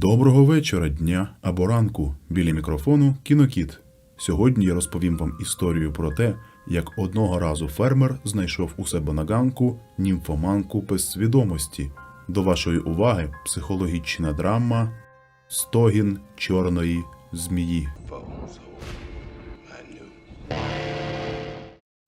Доброго вечора, дня або ранку. Біля мікрофону кінокіт. Сьогодні я розповім вам історію про те, як одного разу фермер знайшов у себе на ганку німфоманку без свідомості. До вашої уваги психологічна драма Стогін чорної змії.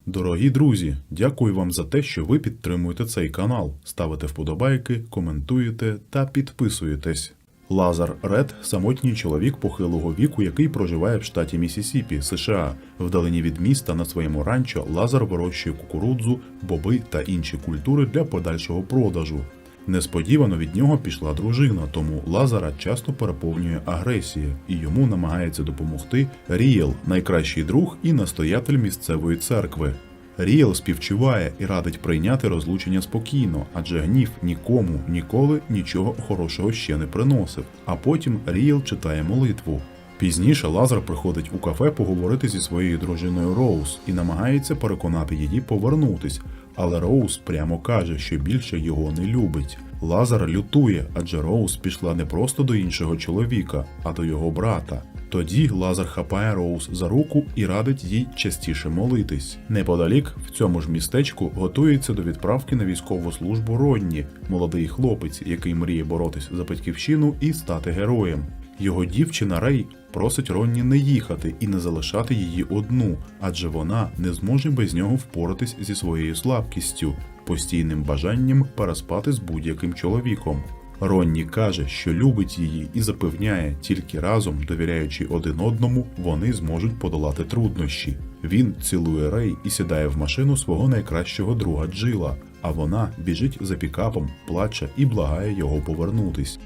Дорогі друзі, дякую вам за те, що ви підтримуєте цей канал, ставите вподобайки, коментуєте та підписуєтесь. Лазар Ред самотній чоловік похилого віку, який проживає в штаті Місісіпі, США. Вдалині від міста на своєму ранчо Лазар вирощує кукурудзу, боби та інші культури для подальшого продажу. Несподівано від нього пішла дружина, тому Лазара часто переповнює агресія, і йому намагається допомогти Рієл, найкращий друг і настоятель місцевої церкви. Рієл співчуває і радить прийняти розлучення спокійно, адже гнів нікому ніколи нічого хорошого ще не приносив. А потім Рієл читає молитву. Пізніше Лазар приходить у кафе поговорити зі своєю дружиною Роуз і намагається переконати її повернутись, але Роуз прямо каже, що більше його не любить. Лазар лютує, адже Роуз пішла не просто до іншого чоловіка, а до його брата. Тоді Лазар хапає Роуз за руку і радить їй частіше молитись. Неподалік, в цьому ж містечку, готується до відправки на військову службу Ронні, молодий хлопець, який мріє боротись за батьківщину і стати героєм. Його дівчина Рей просить Ронні не їхати і не залишати її одну, адже вона не зможе без нього впоратись зі своєю слабкістю, постійним бажанням переспати з будь-яким чоловіком. Ронні каже, що любить її і запевняє, тільки разом, довіряючи один одному, вони зможуть подолати труднощі. Він цілує Рей і сідає в машину свого найкращого друга Джила, а вона біжить за пікапом, плаче і благає його повернутись.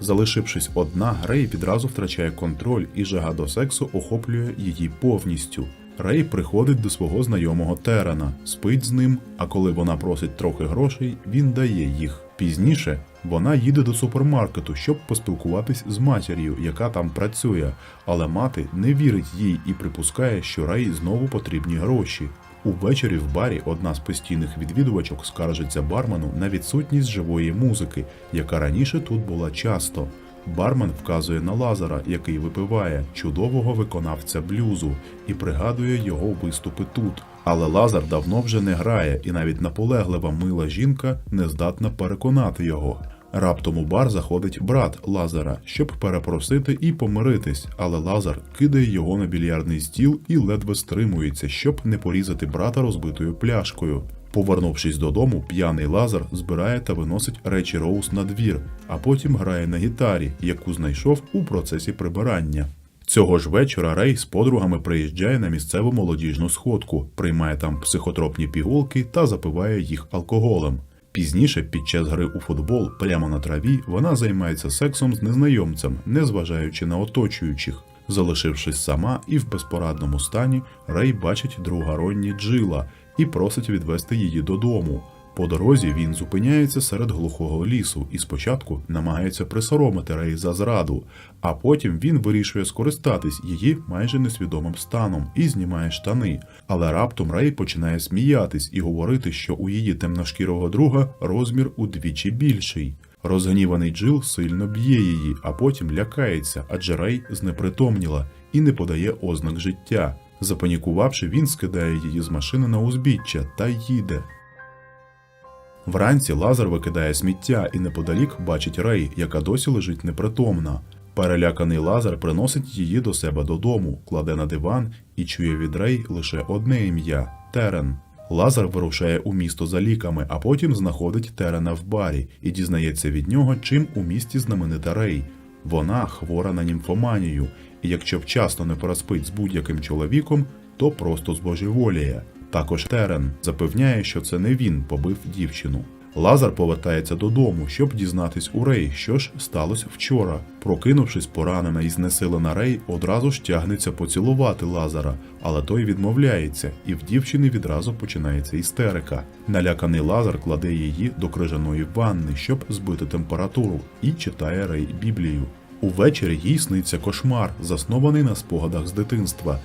Залишившись одна, Рей відразу втрачає контроль і жага до сексу охоплює її повністю. Рей приходить до свого знайомого Терена, спить з ним, а коли вона просить трохи грошей, він дає їх. Пізніше вона їде до супермаркету, щоб поспілкуватись з матір'ю, яка там працює, але мати не вірить їй і припускає, що Рей знову потрібні гроші. Увечері в барі одна з постійних відвідувачок скаржиться бармену на відсутність живої музики, яка раніше тут була часто. Бармен вказує на Лазара, який випиває чудового виконавця блюзу, і пригадує його виступи тут. Але Лазар давно вже не грає, і навіть наполеглива мила жінка не здатна переконати його. Раптом у бар заходить брат Лазара, щоб перепросити і помиритись, але Лазар кидає його на більярдний стіл і ледве стримується, щоб не порізати брата розбитою пляшкою. Повернувшись додому, п'яний Лазар збирає та виносить речі Роуз на двір, а потім грає на гітарі, яку знайшов у процесі прибирання. Цього ж вечора Рей з подругами приїжджає на місцеву молодіжну сходку, приймає там психотропні пігулки та запиває їх алкоголем. Пізніше, під час гри у футбол прямо на траві, вона займається сексом з незнайомцем, незважаючи на оточуючих. Залишившись сама і в безпорадному стані, Рей бачить друга Ронні Джила і просить відвести її додому. По дорозі він зупиняється серед глухого лісу і спочатку намагається присоромити Рей за зраду, а потім він вирішує скористатись її майже несвідомим станом і знімає штани. Але раптом Рей починає сміятись і говорити, що у її темношкірого друга розмір удвічі більший. Розгніваний Джил сильно б'є її, а потім лякається, адже Рей знепритомніла і не подає ознак життя. Запанікувавши, він скидає її з машини на узбіччя та їде. Вранці Лазар викидає сміття і неподалік бачить Рей, яка досі лежить непритомна. Переляканий Лазар приносить її до себе додому, кладе на диван і чує від Рей лише одне ім'я Терен. Лазар вирушає у місто за ліками, а потім знаходить Терена в барі і дізнається від нього, чим у місті знаменита Рей. Вона хвора на німфоманію, і якщо вчасно не переспить з будь-яким чоловіком, то просто збожеволіє. Також Терен запевняє, що це не він побив дівчину. Лазар повертається додому, щоб дізнатись у Рей, що ж сталося вчора. Прокинувшись, поранена і знесилена Рей, одразу ж тягнеться поцілувати Лазара, але той відмовляється, і в дівчини відразу починається істерика. Наляканий Лазар кладе її до крижаної ванни, щоб збити температуру, і читає Рей Біблію. Увечері їй сниться кошмар, заснований на спогадах з дитинства.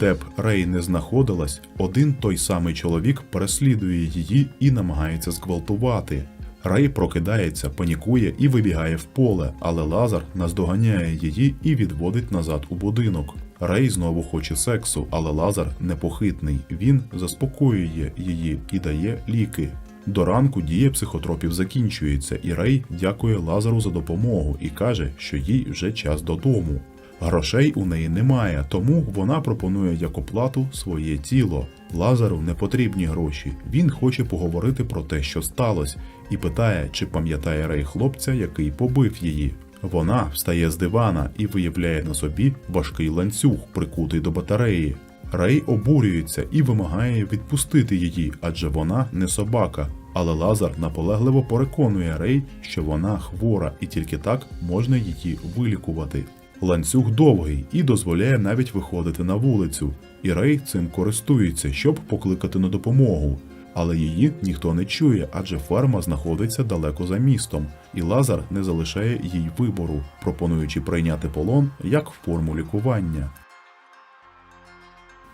Де б Рей не знаходилась, один той самий чоловік переслідує її і намагається зґвалтувати. Рей прокидається, панікує і вибігає в поле, але Лазар наздоганяє її і відводить назад у будинок. Рей знову хоче сексу, але Лазар непохитний. Він заспокоює її і дає ліки. До ранку дія психотропів закінчується, і Рей дякує Лазару за допомогу і каже, що їй вже час додому. Грошей у неї немає, тому вона пропонує як оплату своє тіло. Лазару не потрібні гроші. Він хоче поговорити про те, що сталося, і питає, чи пам'ятає Рей хлопця, який побив її. Вона встає з дивана і виявляє на собі важкий ланцюг, прикутий до батареї. Рей обурюється і вимагає відпустити її, адже вона не собака. Але Лазар наполегливо переконує Рей, що вона хвора, і тільки так можна її вилікувати. Ланцюг довгий і дозволяє навіть виходити на вулицю, і Рей цим користується, щоб покликати на допомогу. Але її ніхто не чує, адже ферма знаходиться далеко за містом, і Лазар не залишає їй вибору, пропонуючи прийняти полон як форму лікування.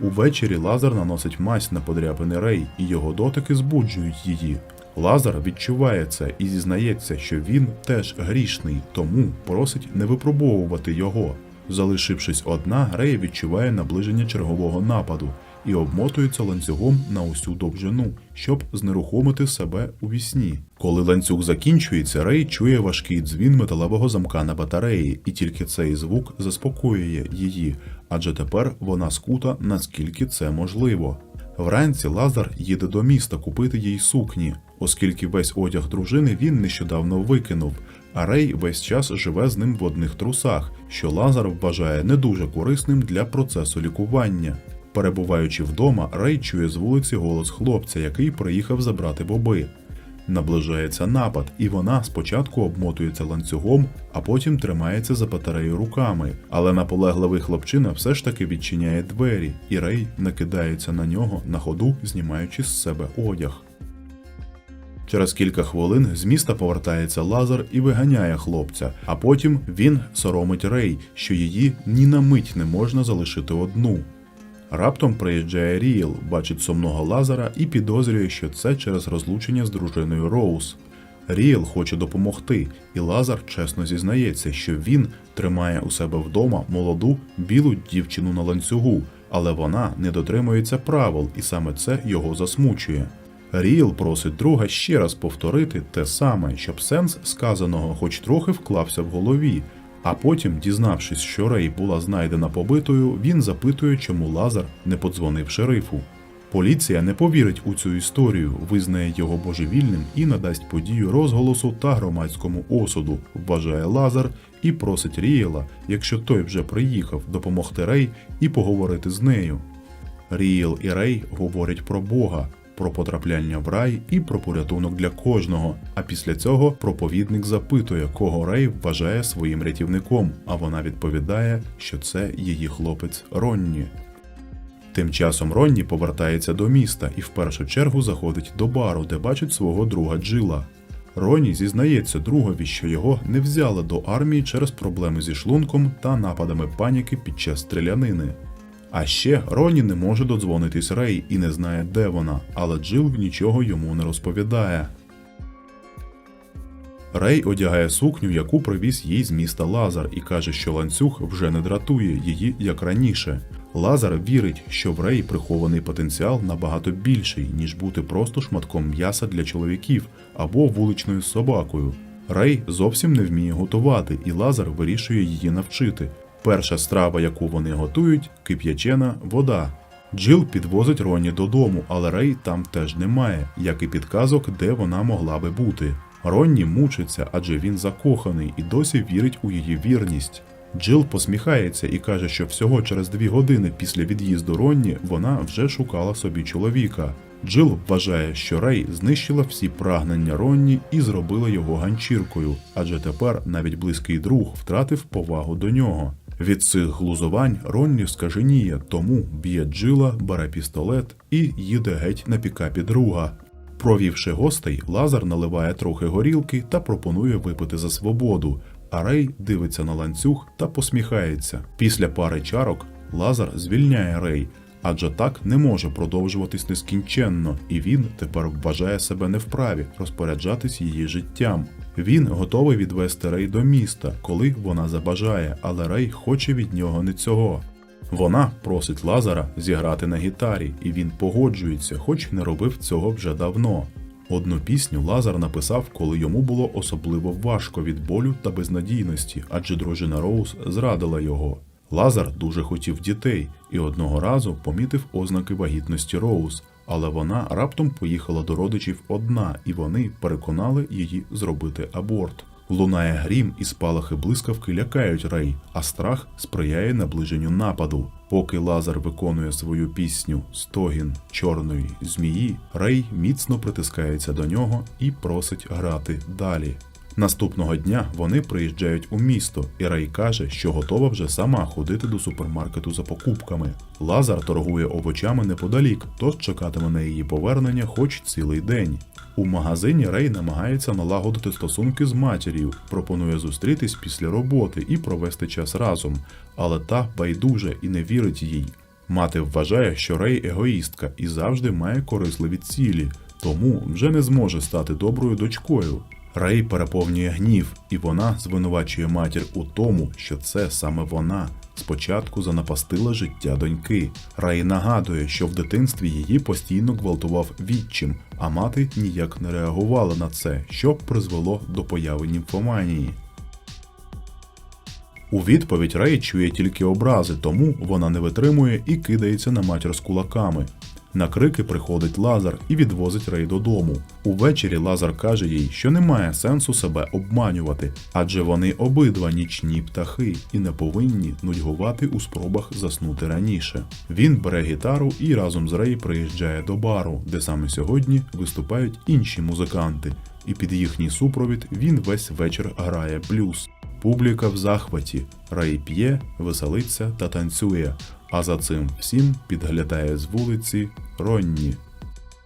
Увечері Лазар наносить мазь на подряпини Рей, і його дотики збуджують її. Лазар відчуває це і зізнається, що він теж грішний, тому просить не випробовувати його. Залишившись одна, Рей відчуває наближення чергового нападу і обмотується ланцюгом на усю довжину, щоб знерухомити себе у вісні. Коли ланцюг закінчується, Рей чує важкий дзвін металевого замка на батареї, і тільки цей звук заспокоює її, адже тепер вона скута наскільки це можливо. Вранці Лазар їде до міста купити їй сукні, оскільки весь одяг дружини він нещодавно викинув, а Рей весь час живе з ним в одних трусах, що Лазар вважає не дуже корисним для процесу лікування. Перебуваючи вдома, Рей чує з вулиці голос хлопця, який приїхав забрати боби. Наближається напад, і вона спочатку обмотується ланцюгом, а потім тримається за батарею руками. Але наполегливий хлопчина все ж таки відчиняє двері, і Рей накидається на нього на ходу, знімаючи з себе одяг. Через кілька хвилин з міста повертається Лазар і виганяє хлопця, а потім він соромить Рей, що її ні на мить не можна залишити одну. Раптом приїжджає Ріел, бачить сумного Лазара і підозрює, що це через розлучення з дружиною Роуз. Ріел хоче допомогти, і Лазар чесно зізнається, що він тримає у себе вдома молоду білу дівчину на ланцюгу, але вона не дотримується правил, і саме це його засмучує. Ріел просить друга ще раз повторити те саме, щоб сенс сказаного хоч трохи вклався в голові. А потім, дізнавшись, що Рей була знайдена побитою, він запитує, чому Лазар не подзвонив шерифу. Поліція не повірить у цю історію, визнає його божевільним і надасть подію розголосу та громадському осуду, вважає Лазар і просить Рієла, якщо той вже приїхав, допомогти Рей і поговорити з нею. Рієл і Рей говорять про Бога, про потрапляння в рай і про порятунок для кожного. А після цього проповідник запитує, кого Рей вважає своїм рятівником, а вона відповідає, що це її хлопець Ронні. Тим часом Ронні повертається до міста і в першу чергу заходить до бару, де бачить свого друга Джила. Ронні зізнається другові, що його не взяли до армії через проблеми зі шлунком та нападами паніки під час стрілянини. А ще Ронні не може додзвонитись Рей і не знає, де вона, але Джил нічого йому не розповідає. Рей одягає сукню, яку привіз їй з міста Лазар, і каже, що ланцюг вже не дратує її як раніше. Лазар вірить, що в Рей прихований потенціал набагато більший, ніж бути просто шматком м'яса для чоловіків або вуличною собакою. Рей зовсім не вміє готувати, і Лазар вирішує її навчити. Перша страва, яку вони готують, кип'ячена вода. Джил підвозить Ронні додому, але Рей там теж немає, як і підказок, де вона могла би бути. Ронні мучиться, адже він закоханий і досі вірить у її вірність. Джил посміхається і каже, що всього через дві години після від'їзду Ронні вона вже шукала собі чоловіка. Джил вважає, що Рей знищила всі прагнення Ронні і зробила його ганчіркою, адже тепер навіть близький друг втратив повагу до нього. Від цих глузувань Ронні скаженіє, тому б'є Джила, бере пістолет і їде геть на пікапі друга. Провівши гостей, Лазар наливає трохи горілки та пропонує випити за свободу. А Рей дивиться на ланцюг та посміхається. Після пари чарок Лазар звільняє Рей, адже так не може продовжуватись нескінченно, і він тепер вважає себе не вправі розпоряджатись її життям. Він готовий відвести Рей до міста, коли вона забажає, але Рей хоче від нього не цього. Вона просить Лазара зіграти на гітарі, і він погоджується, хоч не робив цього вже давно. Одну пісню Лазар написав, коли йому було особливо важко від болю та безнадійності, адже дружина Роуз зрадила його. Лазар дуже хотів дітей і одного разу помітив ознаки вагітності Роуз, але вона раптом поїхала до родичів одна, і вони переконали її зробити аборт. Лунає грім і спалахи блискавки лякають Рей, а страх сприяє наближенню нападу. Поки Лазар виконує свою пісню Стогін чорної змії, Рей міцно притискається до нього і просить грати далі. Наступного дня вони приїжджають у місто, і Рей каже, що готова вже сама ходити до супермаркету за покупками. Лазар торгує овочами неподалік, тож чекатиме на її повернення хоч цілий день. У магазині Рей намагається налагодити стосунки з матір'ю, пропонує зустрітись після роботи і провести час разом, але та байдуже і не вірить їй. Мати вважає, що Рей егоїстка і завжди має корисливі цілі, тому вже не зможе стати доброю дочкою. Рей переповнює гнів, і вона звинувачує матір у тому, що це саме вона спочатку занапастила життя доньки. Рей нагадує, що в дитинстві її постійно гвалтував відчим, а мати ніяк не реагувала на це, що призвело до появи німфоманії. У відповідь Рей чує тільки образи, тому вона не витримує і кидається на матір з кулаками. На крики приходить Лазар і відвозить Рей додому. Увечері Лазар каже їй, що немає сенсу себе обманювати, адже вони обидва нічні птахи і не повинні нудьгувати у спробах заснути раніше. Він бере гітару і разом з Рей приїжджає до бару, де саме сьогодні виступають інші музиканти, і під їхній супровід він весь вечір грає блюз. Публіка в захваті, Рей п'є, веселиться та танцює, а за цим всім підглядає з вулиці Ронні.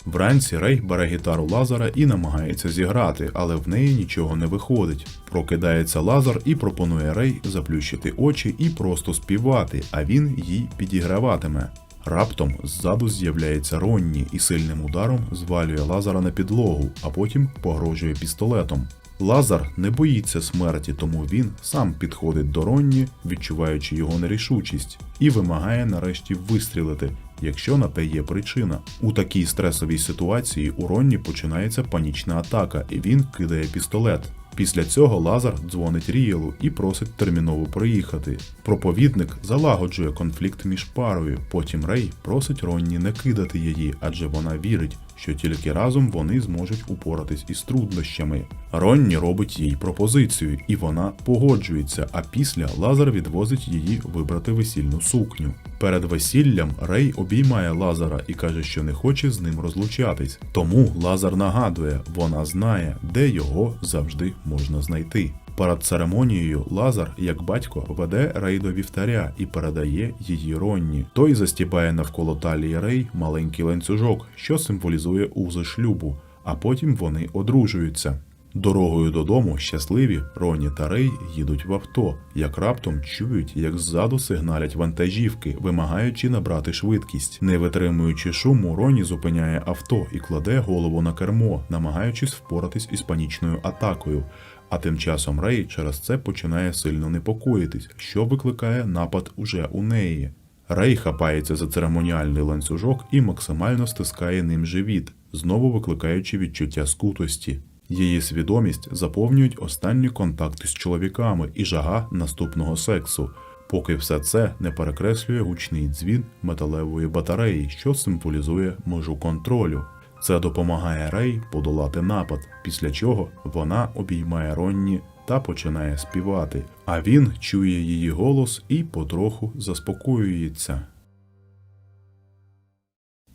Вранці Рей бере гітару Лазара і намагається зіграти, але в неї нічого не виходить. Прокидається Лазар і пропонує Рей заплющити очі і просто співати, а він їй підіграватиме. Раптом ззаду з'являється Ронні і сильним ударом звалює Лазара на підлогу, а потім погрожує пістолетом. Лазар не боїться смерті, тому він сам підходить до Ронні, відчуваючи його нерішучість, і вимагає нарешті вистрілити, якщо на те є причина. У такій стресовій ситуації у Ронні починається панічна атака, і він кидає пістолет. Після цього Лазар дзвонить Рієлу і просить терміново приїхати. Проповідник залагоджує конфлікт між парою. Потім Рей просить Ронні не кидати її, адже вона вірить, що тільки разом вони зможуть упоратись із труднощами. Ронні робить їй пропозицію, і вона погоджується. А після Лазар відвозить її вибрати весільну сукню. Перед весіллям Рей обіймає Лазара і каже, що не хоче з ним розлучатись. Тому Лазар нагадує, вона знає, де його завжди можна знайти. Перед церемонією Лазар, як батько, веде Рей до вівтаря і передає її Ронні. Той застібає навколо талії Рей маленький ланцюжок, що символізує узи шлюбу, а потім вони одружуються. Дорогою додому щасливі Роні та Рей їдуть в авто, як раптом чують, як ззаду сигналять вантажівки, вимагаючи набрати швидкість. Не витримуючи шуму, Роні зупиняє авто і кладе голову на кермо, намагаючись впоратись із панічною атакою. А тим часом Рей через це починає сильно непокоїтись, що викликає напад уже у неї. Рей хапається за церемоніальний ланцюжок і максимально стискає ним живіт, знову викликаючи відчуття скутості. Її свідомість заповнюють останні контакти з чоловіками і жага наступного сексу, поки все це не перекреслює гучний дзвін металевої батареї, що символізує межу контролю. Це допомагає Рей подолати напад, після чого вона обіймає Ронні та починає співати, а він чує її голос і потроху заспокоюється.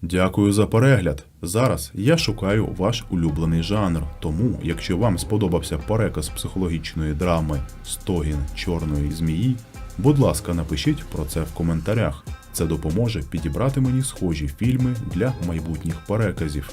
Дякую за перегляд. Зараз я шукаю ваш улюблений жанр. Тому, якщо вам сподобався переказ психологічної драми Стогін чорної змії, будь ласка, напишіть про це в коментарях. Це допоможе підібрати мені схожі фільми для майбутніх переказів.